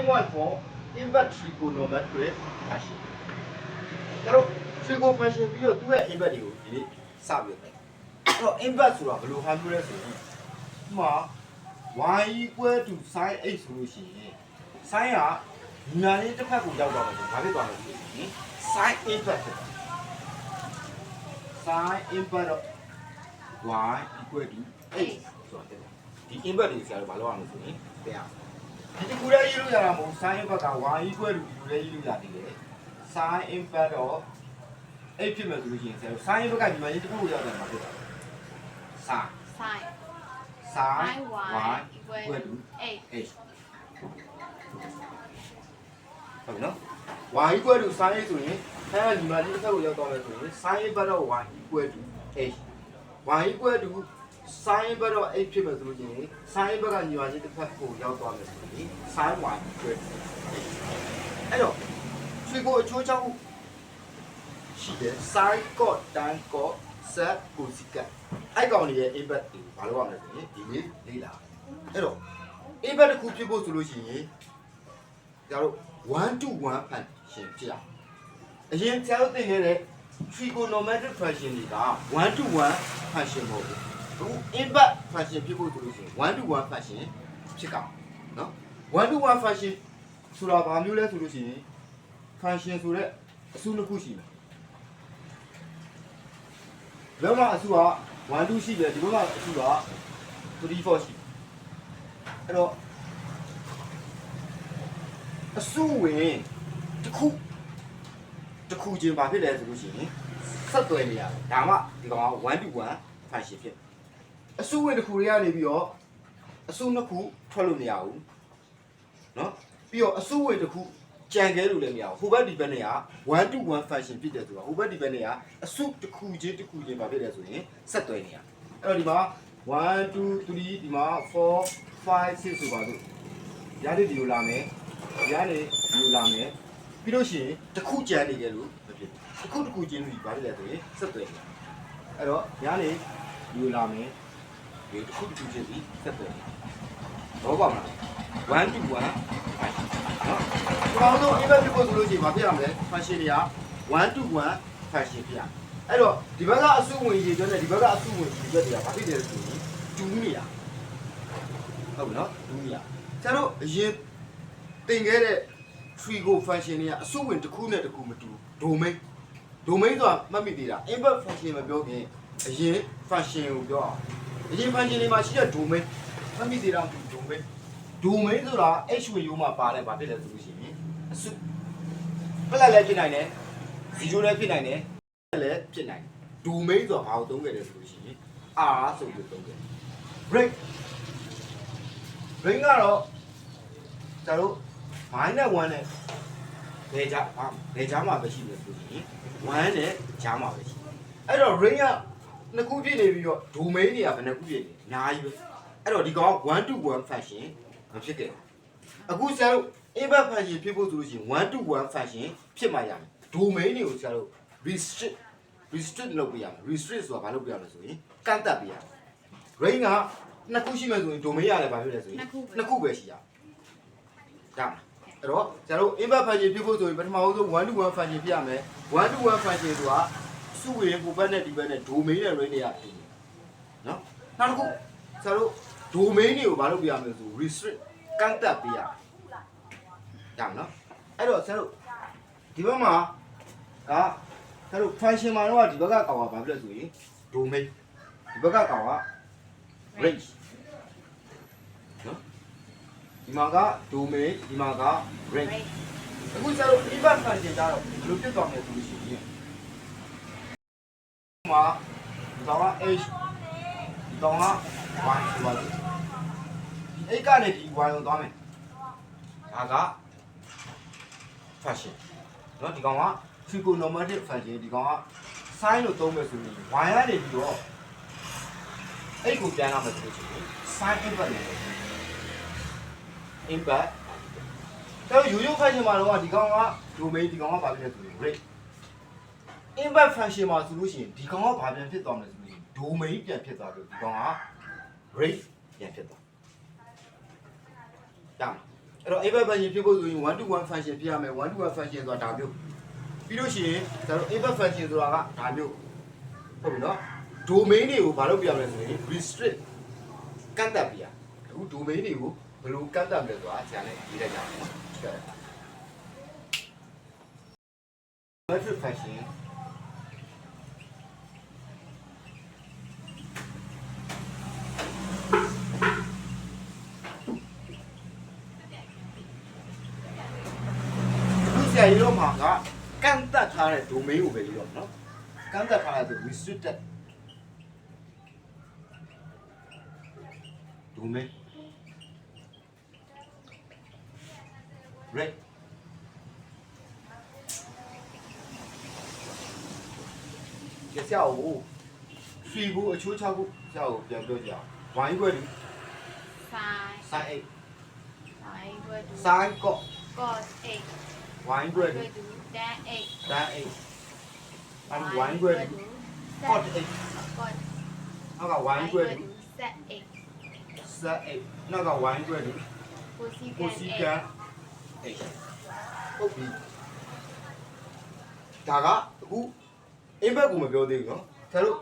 framework for invert trigonometric function ကျွန်တော် trigo function ပြီးတော့သူ့ရဲ့ invert တွေကိုဒီနေ့စပြီးတော့အဲ့တော့ invert ဆိုတာဘယ်လိုဟာမျိုးလဲဆိုရင်ဒီမှာ y equal to sin x ဆိုလို့ရှိရင် sin ကညီမလေးတစ်ဖက်ကိုရောက်တော့မယ်ဆိုဘာဖြစ်သွားလဲဆိုရင် sin invert ဖြစ်သွား sin invert of y equal to x ဆိုတာတဲ့ဒီ invert တွေဆရာတို့ဘာလုပ်ရမလဲဆိုရင်ပြန် အောင်ဒီတစ်ခုတည်းရေးလို့ရတာမဟုတ် sin invert က y equal to ဒီလိုလေးရေးလို့ရသေးတယ် sin invert of x ဖြစ်မယ်ဆိုလို့ရှိရင်ဆရာတို့ sin invert ကညီမလေးတစ်ခုကိုရောက်တယ်မှာဖြစ်တာ sin sin sin y y equal equal to to 8 h ဟုတ်ပြီနော် y equal to sin x ဆိုရင်အဲညီမလေးတစ်ခါကိုရောက်တော့မယ်ဆိုရင် sin invert of y equal to h y equal to sin invert of h ဖြစ်မယ်ဆိုလို့ရှိရင် sin invert ကညီမလေးတစ်ခါကိုရောက်သွားမယ်ဆိုရင် sin y equal to h အဲ့တော့ဆွေကိုအချိုးချောင်းရှိတယ် sin cos tan cos sec cosec အဲ့ကောင်တွေရဲ့ invert ကိုဘာလို့ရမလဲဆိုရင်ဒီနေ့လေ့လာအဲ့တော့ invert တစ်ခုဖြစ်ဖို့ဆိုလို့ရှိရင်ကျတို့1 to 1 function ဖြစ်ရအောင်အရင်ကျတို့သင်ခဲ့တဲ့ trigonometric function တွေက1 to 1 function မဟုတ်ဘူး အခု invert function ဖြစ်ဖို့ဆိုလို့ရှိရင်1 to 1 function ဖြစ်ကောင်နော်1 to 1 function ဆိုတာဘာမျိုးလဲဆိုလို့ရှိရင် function ဆိုတဲ့အစုနှစ်ခုရှိတယ်ဘယ်မှာအစုက1 2ရှိတယ်ဒီဘက်မှာအစုက3 4ရှိတယ်အဲ့တော့အစုဝင်တစ်ခုတစ်ခုချင်းဘာဖြစ်လဲဆိုလို့ရှိရင်ဆက်သွယ်နေရတယ်ဒါမှဒီကောင်က1 to 1 function ဖြစ် အစုဝင်တစ်ခုတွေကနေပြီးတော့အစုနှစ်ခုထွက်လို့မရဘူးနော်ပြီးတော့အစုဝင်တစ်ခုကြံခဲလို့လည်းမရဘူးဟိုဘက်ဒီဘက်နဲ့က1 to 1 function ဖြစ်တယ်ဆိုတော့ဟိုဘက်ဒီဘက်နဲ့ကအစုတစ်ခုချင်းတစ်ခုချင်းပါဖြစ်တယ်ဆိုရင်ဆက်သွဲနေရအဲ့တော့ဒီမှာ1 2 3ဒီမှာ4 5 6ဆိုပါစို့ရတဲ့ဒီလိုလာမယ်ရတဲ့ဒီလိုလာမယ်ပြီးလို့ရှိရင်တစ်ခုကြံနေကြလို့မဖြစ်ဘူးတစ်ခုတစ်ခုချင်းစီပါဖြစ်တယ်ဆိုရင်ဆက်သွဲနေရအဲ့တော့ရတဲ့ဒီလိုလာမယ် ဒီတစ်ခုတစ်ခုချင်းပြီးဆက်သွယ်နေတော့ပါမလား1 to 1နော်ကျွန်တော်တို့ event ဖြစ်ဖို့ဆိုလို့ရှိရင်မဖြစ်ရမလဲ function တွေက1 to 1 function ဖြစ်ရအဲ့တော့ဒီဘက်ကအစုဝင်ရေကျွန်းနဲ့ဒီဘက်ကအစုဝင်ရေကျွန်းတွေကဘာဖြစ်တယ်ဆိုရင်တူးနေရဟုတ်ပြီနော်တူးနေရကျန်တော့အရင်သင်ခဲ့တဲ့ trigo function တွေကအစုဝင်တစ်ခုနဲ့တစ်ခုမတူ domain domain ဆိုတာမှတ်မိသေးတာ input function မပြောခင်အရင် function ကိုပြောအောင် အရင် function တွေမှာရှိတဲ့ domain မှတ်မိသေးတာမဟုတ် domain domain ဆိုတာ h ဝင်ရိုးမှာပါတယ်ဗာဖြစ်လဲဆိုလို့ရှိရင်အစုပလက်လည်းဖြစ်နိုင်တယ် zero လည်းဖြစ်နိုင်တယ်လည်းဖြစ်နိုင်တယ် domain ဆိုတာဘာကိုသုံးခဲ့လဲဆိုလို့ရှိရင် r ဆိုပြီးသုံးခဲ့တယ် break break ကတော့ကျတော့ minus 1နဲ့ဘယ်ကြားဘာဘယ်ကြားမှာပဲရှိတယ်ဆိုရင်1နဲ့ကြားမှာပဲရှိတယ်အဲ့တော့ range က နှစ်ခုပြည့်နေပြီးတော့ domain တွေကဘယ်နှခုပြည့်နေအများကြီးပဲအဲ့တော့ဒီကောင်1 to 1 function မဖြစ်ခဲ့ဘူးအခုဆရာတို့ input function ဖြစ်ဖို့ဆိုလို့ရှိရင်1 to 1 function ဖြစ်မှရမယ် domain တွေကိုဆရာတို့ restrict restrict လုပ်ပေးရမယ် restrict ဆိုတာဘာလုပ်ပေးရမလဲဆိုရင်ကန့်သက်ပေးရမယ် range ကနှစ်ခုရှိမှဆိုရင် domain ရတယ်ဘာဖြစ်လဲဆိုရင်နှစ်ခုပဲနှစ်ခုပဲရှိရမယ်ဒါမှအဲ့တော့ကျတော့ input function ဖြစ်ဖို့ဆိုရင်ပထမဆုံး1 to 1 function ဖြစ်ရမယ်1 to 1 function ဆိုတာ စုဝင်ကိုဘက်နဲ့ဒီဘက်နဲ့ domain နဲ့ range တွေကတူတယ်နော်နောက်တစ်ခုကျတော့ domain တွေကိုဘာလုပ်ပြရမလဲဆို restrict ကန့်သက်ပေးရမယ်ဒါမှနော်အဲ့တော့ကျတော့ဒီဘက်မှာဒါကျတော့ function မှာတော့ဒီဘက်ကကောင်ကဘာဖြစ်လဲဆိုရင် domain ဒီဘက်ကကောင်က range နော်ဒီမှာက domain ဒီမှာက range အခုကျတော့ event function ကြတော့ဘယ်လိုဖြစ်သွားမလဲဆိုလို့ရှိရင်ဒီ မှာဒီကောင်က h ဒီကောင်က y ဆိုပါစို့ဒီ h ကနေဒီ y ကိုသွားမယ်ဒါက function နော်ဒီကောင်က trigonometric function ဒီကောင်က sin လို့သုံးမယ်ဆိုရင် y ကနေပြီးတော့အဲ့ကိုပြန်လာမယ်ဆိုလို့ရှိရင် sin inverse နဲ့ inverse တော့ရိုးရိုး function မှာတော့ဒီကောင်က domain ဒီကောင်ကဘာဖြစ်လဲဆိုရင် rate inverse function မှာဆိုလို့ရှိရင်ဒီကောင်ကဘာပြန်ဖြစ်သွားမလဲဆိုရင် domain ပြန်ဖြစ်သွားပြီးဒီကောင်က rate ပြန်ဖြစ်သွားဒါမှအဲ့အဲ့တော့ inverse function ဖြစ်ဖို့ဆိုရင်1 to 1 function ဖြစ်ရမယ်1 to 1 function ဆိုတာဒါမျိုးပြီးလို့ရှိရင်ဒါတော့ inverse function ဆိုတာကဒါမျိုးဟုတ်ပြီနော် domain တွေကိုဘာလုပ်ပြရမလဲဆိုရင် restrict ကန့်သတ်ပြရအခု domain တွေကိုဘယ်လိုကန့်သတ်မလဲဆိုတာဆရာလည်းရေးလိုက်ကြအောင်နော်ကြည့်ရအောင် metric function ဒီဆရာကြီးတို့မှာကကန့်သတ်ထားတဲ့ domain ကိုပဲရေးတော့နော်ကန့်သတ်ထားတဲ့ restricted domain right ကျဆရာကိုဖြီကိုအချိုးချဖို့ဆရာကိုပြန်ပြောကြအောင်ဝိုင်းခွဲဒီ Five. ဆိုင်အိတ် Nine. Equal to. ဆိုင်ကော့ Cos eight. ဝိုင်းခွဲဒီ Equal to tan eight. တ န်းအိတ်အဲ့ဒီဝိုင်းခွဲဒီ ကော့အိတ် Cos. နောက်ကဝိုင်းခွဲ Equal ဒီ to set eight. ဆက်အိတ်နောက်ကဝိုင်းခွဲဒီ Cosecant ကိုစီ eight. ကန်အိတ်ဟုတ်ပြီဒါကအခုအင်ဘက်ကိုမပြောသေးဘူးเนาะဆရာတို့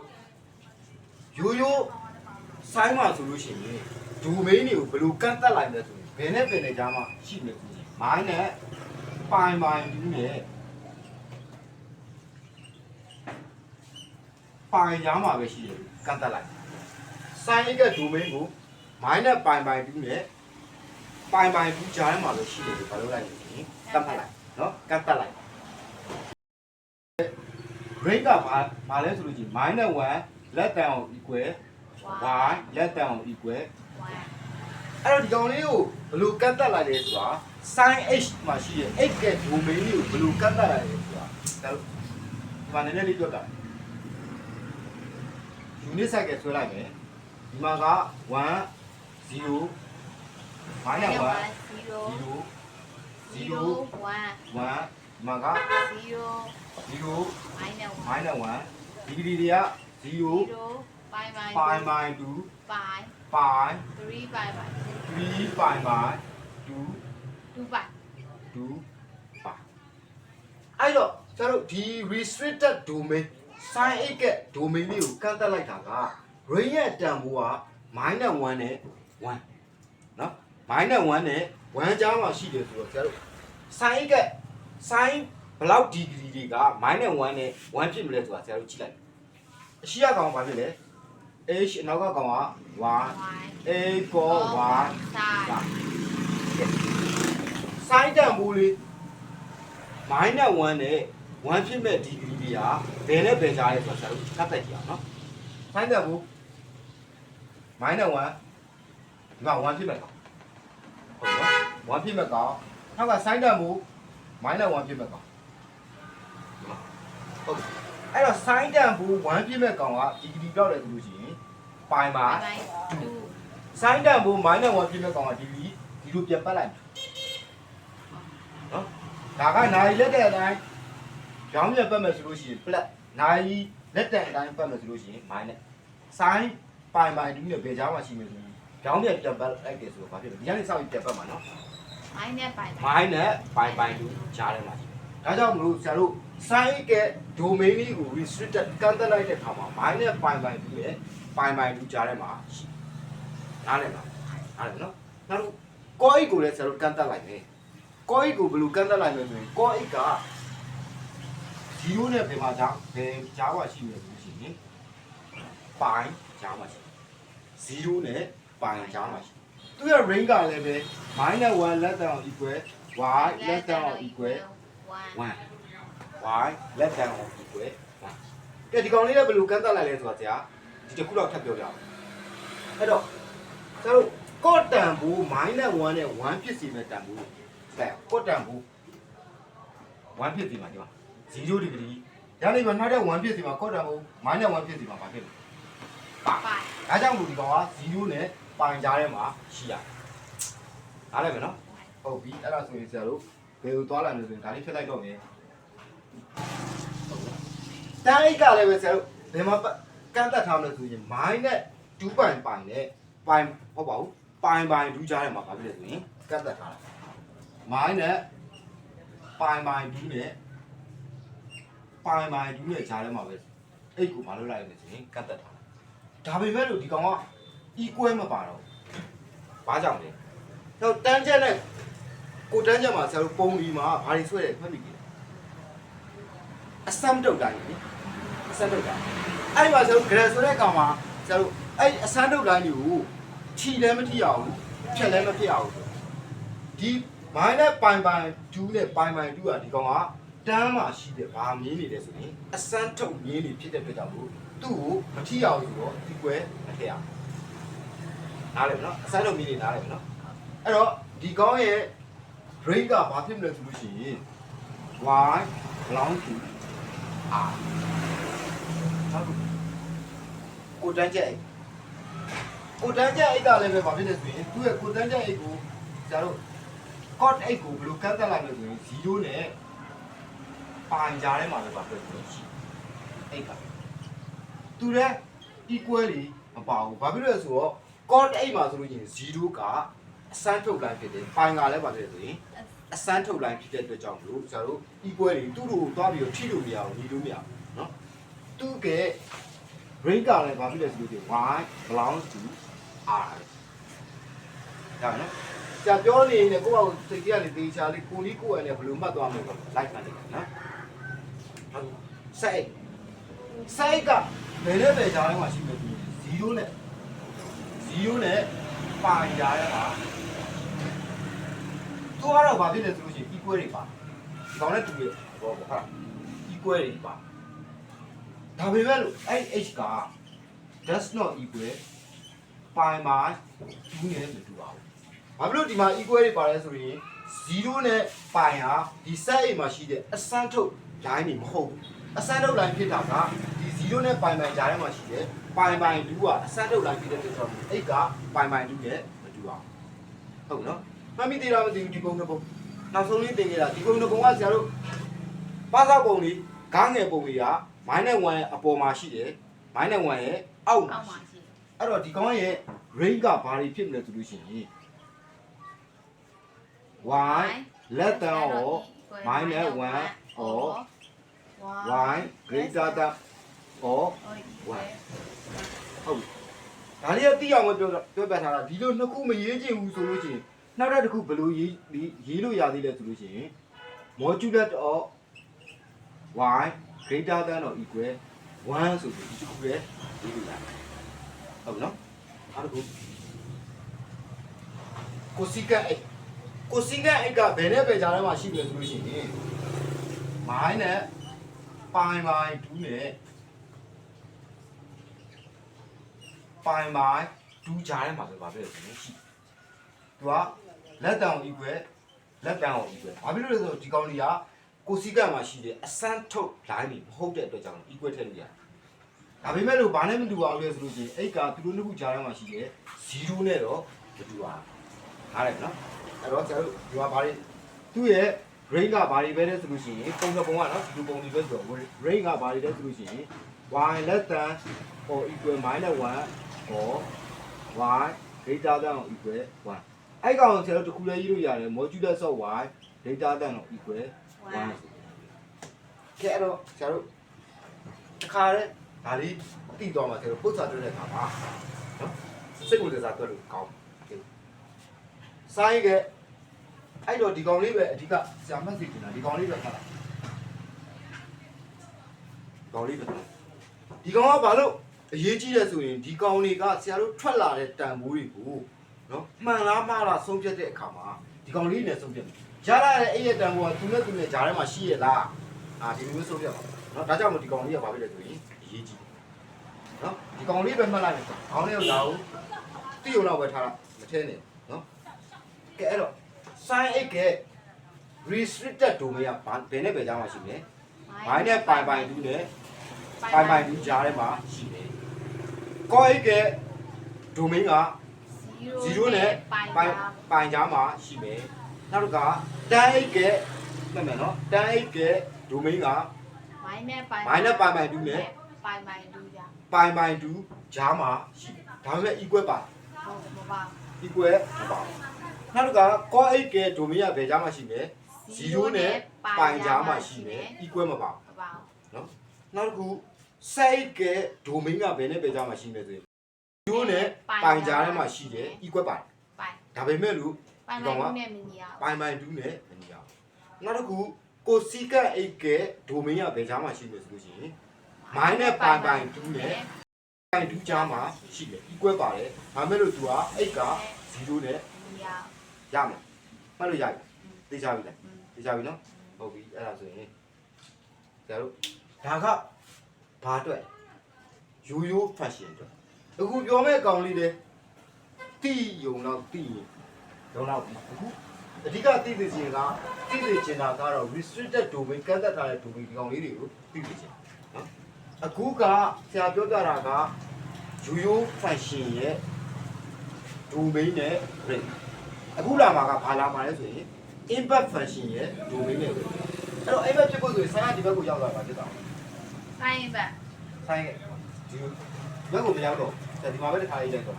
ရိုးရိုးဆိုင်းမှာဆိုလို့ရှိရင်ဒိုမိန်းတွေကိုဘယ်လိုကန့်တက်လိုက်လဲဆိုရင်ဘယ်နဲ့ဘယ်နဲ့ကြားမှာရှိမယ်ဆိုရင်မိုင်းနဲ့ ပိုင်ပိုင်ယူတယ်ပိုင်ရောင်းမှာပဲရှိတယ်ကန့်တက်လိုက်ဆိုင်ရက်ကဒိုမိန်ကိုမိုင်းနဲ့ပိုင်ပိုင်ယူတယ်ပိုင်ပိုင်ယူကြားထဲမှာပဲရှိတယ်ဘာလို့လဲဆိုရင်တတ်မှတ်လိုက်နော်ကန့်တက်လိုက် break ကဘာဘာလဲဆိုလို့ရှိရင် minus 1လက်တန်ကို equal y လက်တန်ကို equal 1အဲ့တော့ဒီကောင်လေးကိုဘယ်လိုကန့်တက်လိုက်လဲဆိုတာ sin h မှာရှိတဲ့ h ရဲ့ domain လေးကိုဘယ်လိုကတ်တက်လိုက်လဲဆိုတာဒါလို့ဒီမှာနည်းနည်းလေးပြောတာ unit cycle ဆွဲလိုက်မယ်ဒီမှာက1 0 minus 1 Zero. 0 Zero. One. 1ဒီမှာက Zero. 0 Minus one. minus 1ဒီဂရီတွေက0 Zero. Five by 5 two. by 2 Five. 5 Three by by. 3 by by 2 တူပါဒူပါအဲ့တော့ကျွန်တော်တို့ဒီ restricted domain sign 8က domain လေးကိုကန့်သက်လိုက်တာက rain ရဲ့တန်ဖိုးက -1 နဲ့1နော် -1 နဲ့1ကြားမှာရှိတယ်ဆိုတော့ကျွန်တော်တို့ sign 8က sign ဘလောက်ဒီဂရီတွေက -1 နဲ့1ဖြစ်မလဲဆိုတာကျွန်တော်တို့ကြည့်လိုက်အရှိရကောင်ဘာဖြစ်လဲ h နောက်ကကောင်က1 a ကော1 စိုင်းတန်ဖိုးလေး minus 1နဲ့1ဖြစ်မဲ့ဒီဂရီတွေကဘယ်နဲ့ဘယ်ကြားလဲဆိုတာဆရာတို့သတ်သက်ကြည့်အောင်နော်စိုင်းတန်ဖိုး minus 1ဒီမှာ1ဖြစ်မဲ့ကောင်ဟုတ်နော်1ဖြစ်မဲ့ကောင်နောက်ကစိုင်းတန်ဖိုး minus 1ဖြစ်မဲ့ကောင်ဟုတ်ပြီအဲ့တော့စိုင်းတန်ဖိုး1ဖြစ်မဲ့ကောင်ကဒီဂရီပြောက်တယ်ဆိုလို့ရှိရင်ပိုင်ပါ Five by two. စိုင်းတန်ဖိုး minus 1ဖြစ်မဲ့ကောင်ကဒီဂရီဒီလိုပြန်ပတ်လိုက်မယ် နော်ဒါကနိုင်လက်တဲ့အတိုင်းရောင်းမြတ်ပတ်မယ်ဆိုလို့ရှိရင် plus နိုင်လက်တဲ့အတိုင်းပတ်မယ်ဆိုလို့ရှိရင် minus sin ပိုင်ပိုင်တူးနဲ့ဘယ်ကြားမှာရှိမယ်ဆိုရင်ရောင်းမြတ်ပြန်ပတ်လိုက်တယ်ဆိုတော့ဘာဖြစ်လဲဒီကနေစောက်ပြီးပြန်ပတ်မှာနော် Minus by by. minus ပိုင်ပိုင်တူးကြားထဲမှာရှိတယ်ဒါကြောင့်မလို့ဆရာတို့ sin က domain လေးကို restricted ကန့်သက်လိုက်တဲ့အခါမှာ minus ပိုင်ပိုင်တူးရဲ့ပိုင်ပိုင်တူးကြားထဲမှာရှိနားလည်လားနားလည်နော်နောက် coil ကိုလည်းဆရာတို့ကန့်သက်လိုက်မယ် coil ကိုဘယ်လိုကန့်သက်လိုက်မလဲဆိုရင် coil က0နဲ့ဘယ်မှာကြားဘယ်ကြားမှာရှိမလဲဆိုလို့ရှိရင်ပိုင်းကြားမှာရှိ0နဲ့ပိုင်းကြားမှာရှိသူရဲ့ range ကလည်းပဲ -1 less than or equal y less than or equal One. 1 y less than or equal 1ကဲဒီကောင်လေးလည်းဘယ်လိုကန့်သက်လိုက်လဲဆိုတာဆရာဒီတစ်ခုတော့ထပ်ပြောပြအောင်အဲ့တော့ဆရာတို့ကော့တန်ဘူး -1 နဲ့1ဖြစ်စီမဲ့တန်ဘူး ဆက်ကော့တန်ဘူး1ဖြစ်စီမှာဒီမှာ0ဒီဂရီရနေမှာနောက်တဲ့1ဖြစ်စီမှာကော့တန်ဘူး -1 ဖြစ်စီမှာဘာဖြစ်လဲပါ Five. ဒါကြောင့်မို့ဒီကောင်က0နဲ့ပိုင်ကြားထဲမှာရှိရတယ်နားလည်မယ်နော်ဟုတ်ပြီအဲ့ဒါဆိုရင်ဆရာတို့ဘယ်ကိုသွားလာလဲဆိုရင်ဒါလေးဖြတ်လိုက်တော့မယ်တိုင်းကလည်းပဲဆရာတို့ဘယ်မှာပတ်ကန့်သက်ထားမလဲဆိုရင် minus 2ပိုင်ပိုင်နဲ့ပိုင်ဟုတ်ပါဘူးပိုင်ပိုင်ဒူးကြားထဲမှာဘာဖြစ်လဲဆိုရင်ကန့်သက်ထားတာ မိုင်းနဲ့ပိုင်ပိုင်2နဲ့ပိုင်ပိုင်2နဲ့ဂျားထဲမှာပဲအိတ်ကိုမလုပ်လိုက်ရမယ်ဆိုရင်ကတ်တက်ထားဒါပေမဲ့လို့ဒီကောင်က equal မပါတော့ဘာကြောင့်လဲတော့တန်းချက်နဲ့ကိုတန်းချက်မှာဆရာတို့ပုံဒီမှာဘာတွေဆွဲတယ်မှတ်မိပြီအစမ်းတုတ်တိုင်းနိအစမ်းတုတ်တိုင်းအဲ့ဒီမှာဆရာတို့ grad ဆိုတဲ့ကောင်မှာဆရာတို့အဲ့အစမ်းတုတ်တိုင်းတွေကိုခြီလည်းမထိရဘူးဖြက်လည်းမဖြစ်ရဘူးဒီ မိုင်းနဲ့ပိုင်ပိုင်2နဲ့ပိုင်ပိုင်2ကဒီကောင်ကတန်းမှာရှိတဲ့ဘာမြင်းနေလဲဆိုရင်အစမ်းထုတ်မြင်းနေဖြစ်တဲ့အတွက်ကြောင့်မို့သူ့ကိုမထိရဘူးဆိုတော့ဒီကွဲမထည့်ရဘူးနားလည်မနော်အစမ်းထုတ်မြင်းနေနားလည်မနော်အဲ့တော့ဒီကောင်ရဲ့ brain ကဘာဖြစ်မလဲဆိုလို့ရှိရင် y belong to r ဟုတ်ကဲ့ကိုတန်းချက်အိတ်ကိုတန်းချက်အိတ်ကလည်းပဲဘာဖြစ်လဲဆိုရင်သူ့ရဲ့ကိုတန်းချက်အိတ်ကိုကျတို့ cot အိတ်ကိုဘယ်လိုကတ်တက်လိုက်လဲဆိုရင်0နဲ့ပိုင်ကြားထဲမှာလည်းဘာဖြစ်လဲရှိအိတ်ကသူလည်း equal လီမပါဘူးဘာဖြစ်လဲဆိုတော့ cot အိတ်မှာဆိုလို့ရှိရင်0ကအစမ်းထုတ်လိုက်ဖြစ်တယ်ပိုင်ကလည်းဘာဖြစ်လဲဆိုရင် အစမ်းထုတ်လိုက်ဖြစ်တဲ့အတွက်ကြောင့်မလို့ကျွန်တော်တို့ equal တွေသူ့လိုသွားပြီးတော့ထိလို့မရဘူးညီလို့မရဘူးเนาะသူက brain ကလည်းဘာဖြစ်လဲဆိုလို့ဒီ y belongs to r ဒါနော် ကြာပြောနေနေကိုယ့်ဘာကိုစိတ်ကြီးကနေတေချာလေးကိုနီးကိုယ်နဲ့ဘယ်လိုမှတ်သွားမလဲဆိုလိုက်မှတ်တယ်နော်ဟုတ်စိုက်စိုက်ကဘယ်နဲ့ပဲကြားထဲမှာရှိမယ်ဆိုရင်0နဲ့0နဲ့ပိုင်ကြားထဲမှာသူကတော့ဘာဖြစ်လဲဆိုလို့ရှိရင် equal တွေပါဒီကောင်နဲ့တူရဲ့ဘောပေါ့ဟာ equal တွေပါဒါပေမဲ့လို့အဲ့ h က does not equal pi by 2နဲ့မတူပါဘူး ဘာဖြစ်လို့ဒီမှာ equal တွေပါလဲဆိုရင်0နဲ့ pi ဟာဒီ set a မှာရှိတဲ့အစမ်းထုတ် line တွေမဟုတ်ဘူးအစမ်းထုတ် line ဖြစ်တာကဒီ0နဲ့ pi by ကြားထဲမှာရှိတဲ့ pi by 2ကအစမ်းထုတ် line ဖြစ်တဲ့အတွက်ကြောင့်အဲ့က pi by 2နဲ့မတူပါဘူးဟုတ်နော်မှတ်မိသေးတာမသိဘူးဒီပုံတစ်ပုံနောက်ဆုံးလေးသင်ခဲ့တာဒီပုံတစ်ပုံကဆရာတို့ပါစောက်ပုံလေးဂန်းငယ်ပုံလေးက -1 ရဲ့အပေါ်မှာရှိတယ်။ -1 ရဲ့အောက်မှာအောက်မှာရှိတယ်ရှိတယ်။အဲ့တော့ဒီကောင်ရဲ့ range ကဘာတွေဖြစ်မလဲဆိုလို့ရှိရင် y less than or minus 1 or y greater than or ဟုတ်။ဒါလေးကသိအောင်မပြောပြောပြထားတာဒီလိုနှစ်ခုမရေးချင်ဘူးဆိုလို့ရှိရင်နောက်တစ်ခုဘယ်လိုရေးရေးလို့ရသေးလဲဆိုလို့ရှိရင် modulus of y greater than or equal 1ဆိုပြီးဒီတစ်ခုပဲရေးလို့ရတယ်ဟုတ်ပြီနော်နောက်တစ်ခု cosecant x cosecant x ကဘယ်နဲ့ပဲကြားထဲမှာရှိတယ်ဆိုလို့ရှိရင် minus pi by 2နဲ့ pi by 2ကြားထဲမှာဆိုပါပဲဆိုရင်ရှိသူကလက်တောင် equal လက်တောင် equal ဘာဖြစ်လို့လဲဆိုတော့ဒီကောင်ကြီးကကိုစီကမှာရှိတဲ့အစမ်းထုတ် line တွေမဟုတ်တဲ့အတွက်ကြောင့် equal ထည့်လို့ရတယ်ဒါပေမဲ့လို့ဘာနဲ့မတူပါဘူးလဲဆိုလို့ရှိရင်အဲ့ကသူတို့နှစ်ခုကြားထဲမှာရှိတဲ့0နဲ့တော့မတူပါဘူးဟားတယ်နော် အဲ့တော့ကျတို့ဒီမှာဘာတွေသူ့ရဲ့ range ကဘာတွေပဲလဲဆိုလို့ရှိရင်ပုံစံပုံကနော်ဒီလိုပုံတွေပဲဆိုတော့ range ကဘာတွေလဲဆိုလို့ရှိရင် y less than or equal minus 1 or y greater than or equal 1အဲ့ကောင်ဆရာတို့တစ်ခုလည်းရေးလို့ရတယ် modulus of y greater than or equal 1ကဲအဲ့တော့ဆရာတို့တစ်ခါတည်းဒါလေးသိသွားမှာဆရာတို့ပုတ်စာတွေ့တဲ့အခါမှာနော်စိတ်ဝင်စားတွေ့လို့ကောင်းတယ် စိုင်းကအဲ့တော့ဒီကောင်လေးပဲအဓိကဆရာမှတ်သိချင်တာဒီကောင်လေးပဲခါတာဒီကောင်လေးပဲဒီကောင်ကဘာလို့အရေးကြီးလဲဆိုရင်ဒီကောင်တွေကဆရာတို့ထွက်လာတဲ့တန်ဖိုးတွေကိုနော်မှန်လားမှားလားဆုံးဖြတ်တဲ့အခါမှာဒီကောင်လေးနဲ့ဆုံးဖြတ်တယ်ရလာတဲ့အဲ့ရတန်ဖိုးကသူနဲ့သူနဲ့ဂျားထဲမှာရှိရလားအာဒီလိုမျိုးဆုံးဖြတ်ပါနော်ဒါကြောင့်မို့ဒီကောင်လေးကဘာဖြစ်လဲဆိုရင်အရေးကြီးနော်ဒီကောင်လေးပဲမှတ်လိုက်မယ်ခေါင်းလေးကိုလာအောင်တိရုံတော့ပဲထားတာမထဲနဲ့နော် ကဲအဲ့တော့ sin x က restricted domain ကဘာဘယ်နဲ့ပဲကြားမှာရှိလဲ။ y နဲ့ပိုင်ပိုင်2နဲ့ပိုင်ပိုင်2ကြားထဲမှာရှိတယ်။ cos x က domain က0နဲ့ပိုင်ပိုင်ကြားမှာရှိမယ်။နောက်တစ်ခါ tan x ကမှတ်မယ်နော်။ tan x က domain ကမိုင်းနဲ့ပိုင်မိုင်းနဲ့ပိုင်ပိုင်တူးနဲ့ပိုင်ပိုင်တူကြပိုင်ပိုင်2ကြားမှာရှိတယ်။ဒါပေမဲ့ equal ပါဟုတ်မပါ equal မပါဘူး နောက်ကကောအိတ်ကဲဒိုမီကဘယ်ကြားမှာရှိလဲ0နဲ့ပိုင်ကြားမှာရှိတယ် equal မပါမပါနောက်တစ်ခုစိတ်ကဲဒိုမင်းကဘယ်နဲ့ဘယ်ကြားမှာရှိလဲဆိုရင်0နဲ့ပိုင်ကြားထဲမှာရှိတယ် equal ပါတယ်ပိုင်ဒါပေမဲ့လို့ပိုင်ပိုင်နဲ့မညီရပိုင်ပိုင်2နဲ့မညီအောင်နောက်တစ်ခုကိုစီကအိတ်ကဲဒိုမင်းကဘယ်ကြားမှာရှိလဲဆိုလို့ရှိရင်မိုင်းနဲ့ပိုင်ပိုင်2နဲ့ပိုင်2ကြားမှာရှိတယ် equal ပါတယ်ဒါပေမဲ့လို့ तू ကအိတ်က0နဲ့ညီ ရရမယ်မှတ်လို့ရပြီသိချပြီလားသိချပြီနော်ဟုတ်ပြီအဲ့ဒါဆိုရင်ကျတို့ဒါကဘာအတွက်ရိုးရိုး fashion အတွက်အခုပြောမဲ့အကောင်လေးလေတီးယုံတော့တီးရင်တော့တော့ပြီအခုအဓိကသိသိချင်ကသိသိချင်တာကတော့ restricted domain ကန့်သတ်ထားတဲ့ domain ဒီကောင်လေးတွေကိုသိသိချင်နော်အခုကဆရာပြောပြတာကရိုးရိုး fashion ရဲ့ domain နဲ့ break အခုလာမှာကဘာလာမှာလဲဆိုရင် impact function ရဲ့ domain နဲ့ပဲအဲ့တော့ impact ဖြစ်ဖို့ဆိုရင်ဆိုင်ကဒီဘက်ကိုရောက်လာတာဖြစ်တာပိုင်ဘက်ဆိုင်ကဒီဘက်ကိုမရောက်တော့ဒါဒီမှာပဲတစ်ခါလေးလိုက်တော့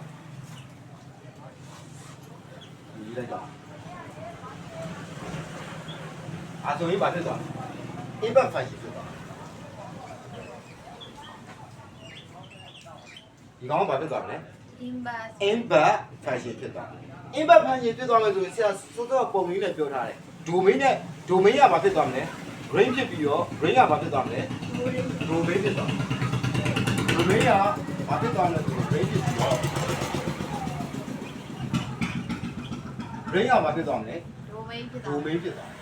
ဒီလိုက်တော့အဲ့ဆိုရင်ဘာဖြစ်သွားလဲ impact function ဖြစ်သွားဒီကောင်ကဘာဖြစ်သွားမလဲအင်ဘတ် inverse function ဖြစ်သွားတယ် inverse function ဖြစ်သွားမယ်ဆိုရင်ဆရာစောစောပုံလေးနဲ့ပြောထားတယ် domain နဲ့ domain ကဘာဖြစ်သွားမလဲ range ဖြစ်ပြီးတော့ range ကဘာဖြစ်သွားမလဲ domain ဖြစ်သွားတယ် domain ကဘာဖြစ်သွားမလဲဆိုတော့ range ဖြစ်ပြီးတော့ range ကဘာဖြစ်သွားမလဲဒိုမိန်ဖြစ်တော့ domain ဖြစ်သွားတယ်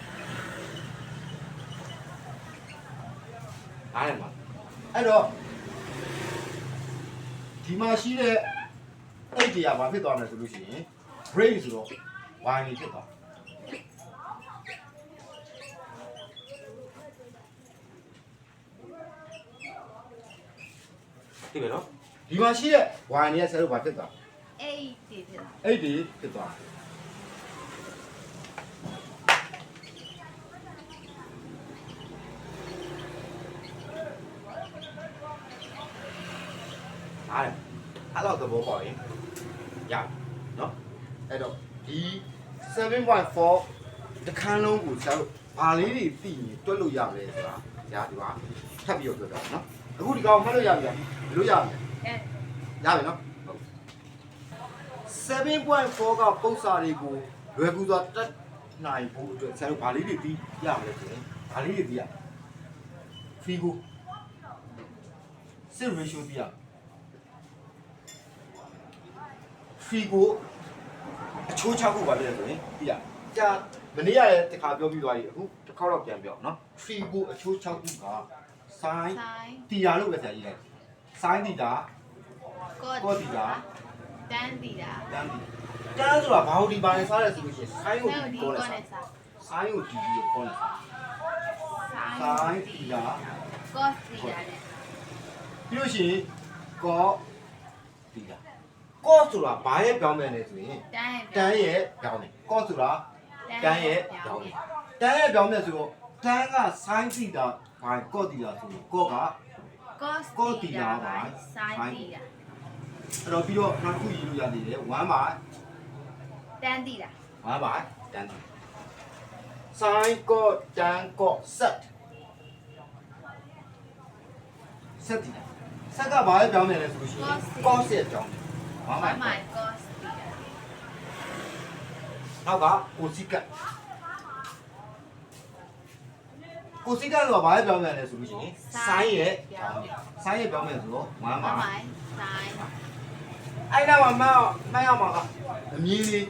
အားရမှာအဲ့တော့ဒီမှာရှိတဲ့အဲ့ဒီကဘာဖြစ်သွားမလဲဆိုလို့ရှိရင် range ဆိုတော့ y နေဖြစ်သွားတယ်ဒီပဲနော်ဒီမှာရှိတဲ့ y နေရဲ့ဆယ်လို့ဘာဖြစ်သွားအေးဒီဖြစ်တော့အဲ့ဒီဖြစ်သွားတယ်အားရအဲ့တော့သဘောပေါက်ရင်ရနော် အဲ့တော့ဒီ7.4တခန်းလုံးကိုဆရာတို့ဘာလေးတွေသိရင်တွက်လို့ရမလဲဆိုတာဆရာဒီမှာထပ်ပြီးတော့ပြောပြမယ်နော်အခုဒီကောင်မှတ်လို့ရပြီလားဘယ်လိုရမလဲအဲရပြီနော်ဟုတ်7.4ကပုံစာတွေကိုလွယ်ကူစွာတက်နိုင်ဖို့အတွက်ဆရာတို့ဗာလေးတွေပြီးရမလဲဆိုရင်ဗာလေးတွေပြီးရဖီကိုစစ် ratio ပြီးရဖီကို အချိုးချခုပါလဲဆိုရင်ပြီးရကြာမနေ့ကလည်းတစ်ခါပြောပြီးသွားပြီအခုတစ်ခါတော့ပြန်ပြောနော်ဖီကိုအချိုးချခုက sin ဆိုင်တီတာလို့ပဲဆရာကြီးလိုက် sin တီတာ ကော့ကော့တီတာတန်းတီတာတန်းတီတန်းဆိုတာဘာလို့ဒီပါနေစားရဆိုလို့ရှိရင်ဆိုင်းကိုနဲ့ဒီဒီကောကော့နေနဲ့စားစားဆိုင်းကိုဒီပြီးကိုနေစားဆိုဆိုင်းင်းတီတာကော့တီတာနဲ့ပြီးလို့ရှိရင် ကောတီတာ ကောဆိုတာဘာရဲ့ပြောင်းပြန်လဲဆိုရင်တန်းတန်းရဲ့ပြောင်းတယ်ကောဆိုတာတန်းရဲ့ပြောင်းတယ်တန်းရဲ့ပြောင်းပြန်ဆိုတော့တန်းကဆိုင်းတီတာဘာကောတီတာဆိုရင်ကောကကော့တီတာပါဆိုင်တီတာအဲ့တော့ပြီးတော့နောက်တစ်ခုရေးလို့ရသေးတယ်1 by တန်းတီတာ1 by တန်းတီ sin cos tan cos set set ဒီဆက်ကဘာလဲပြောင်းနေလဲဆိုလို့ရှိရင် cos ရဲ့ပြောင်း တယ်1ဘာ by မှကော့တီတာနောက်က cosecant cosecant ဆိုတာဘာလဲပြောင်းနေလဲဆိုလို့ရှိရင် sin ရဲ့ပြောင်းတယ် sin ရဲ့ပြောင်းနေဆိုတော့1ဘာ by မှဆိုင်အဲ့ဒါမှမမရမှာကအမြင်လေး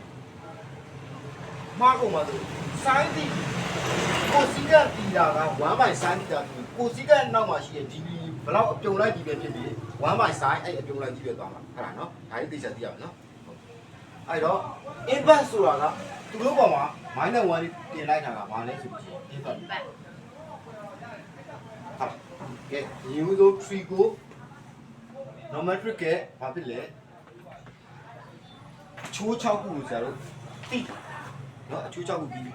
မကုန်ပါဘူးစိုင်းတီကိုစီကတီတာက1 by စိုင်းတီတာကိုစီကနောက်မှာရှိတဲ့ဒီဘလောက်အပြုံလိုက်ဒီပဲဖြစ်ပြီး 1 by sin အဲ့အပြုံးလိုက်ကြည့်ပြသွားမှာဟုတ်လားနော်ဒါလေးသိချာသိရမယ်နော်အဲ့တော့ inverse ဆိုတာကသူတို့ပေါ်မှာ -1 လေးတင်လိုက်တာကဘာလဲဆိုပြီး inverse ဟုတ်ကဲဒီဥဒို3ကို geometric ကဘာဖြစ်လဲချိုး6ခုကိုဆရာတို့တိနော်အချိုး6ခုပြီးပြီ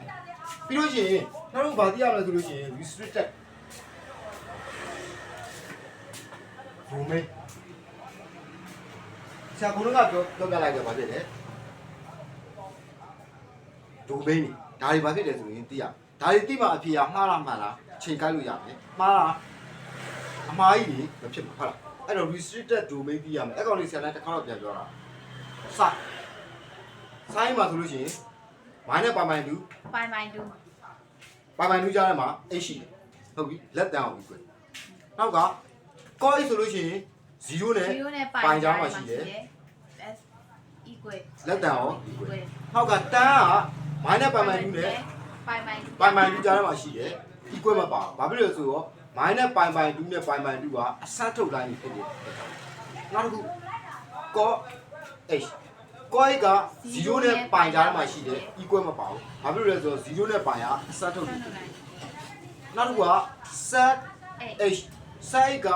ပြီးလို့ရှိရင်နောက်တော့ဗာတိရမလဲဆိုလို့ရှိရင် restricted domain ဆရာကလည်းပြောပြောပြလိုက်ကြပါဖြစ်တယ်ဒိုမိန်းတွေဒါတွေဘာဖြစ်လဲဆိုရင်သိရဒါတွေသိမှအဖြေကမှားလားမှန်လားချိန်ကိုက်လို့ရမယ်မှားလားအမှားကြီးတွေမဖြစ်မှာဟုတ်လားအဲ့တော့ restricted domain သိရမယ်အဲ့ကောင်လေးဆရာလည်းတစ်ခါတော့ပြန်ပြောတာစာဆိုင်းမှာဆိုလို့ရှိရင်မိုင်းနဲ့ပိုင်ပိုင်တူပိုင်ပိုင်တူပိုင်ပိုင်တူကြားထဲမှာ h ရှိတယ်ဟုတ်ပြီလက်တန်အောင်ပြီးကွနောက်က call ဆိုလို့ရှိရင်0နဲ့ 0နဲ့ပိုင်ပိုင်ကြားမှာရှိတယ် S equal လက်တန်အောင် equal နောက်ကတန်းကမိုင်းနဲ့ပိုင်ပိုင်တူနဲ့ပိုင်ပိုင်ပိုင်ပိုင်တူကြားထဲမှာရှိတယ် equal မပါဘူးဘာဖြစ်လို့လဲဆိုတော့မိုင်းနဲ့ပိုင်ပိုင်တူနဲ့ပိုင်ပိုင်တူကအစထုတ်လိုက်နေဖြစ်တယ်နောက်တစ်ခု call h call က0နဲ့ပိုင်ကြားထဲမှာရှိတယ် equal မပါဘူးဘာဖြစ်လို့လဲဆိုတော့0နဲ့ပိုင်ကအစထုတ်နေဖြစ်တယ်နောက်တစ်ခုက set h site က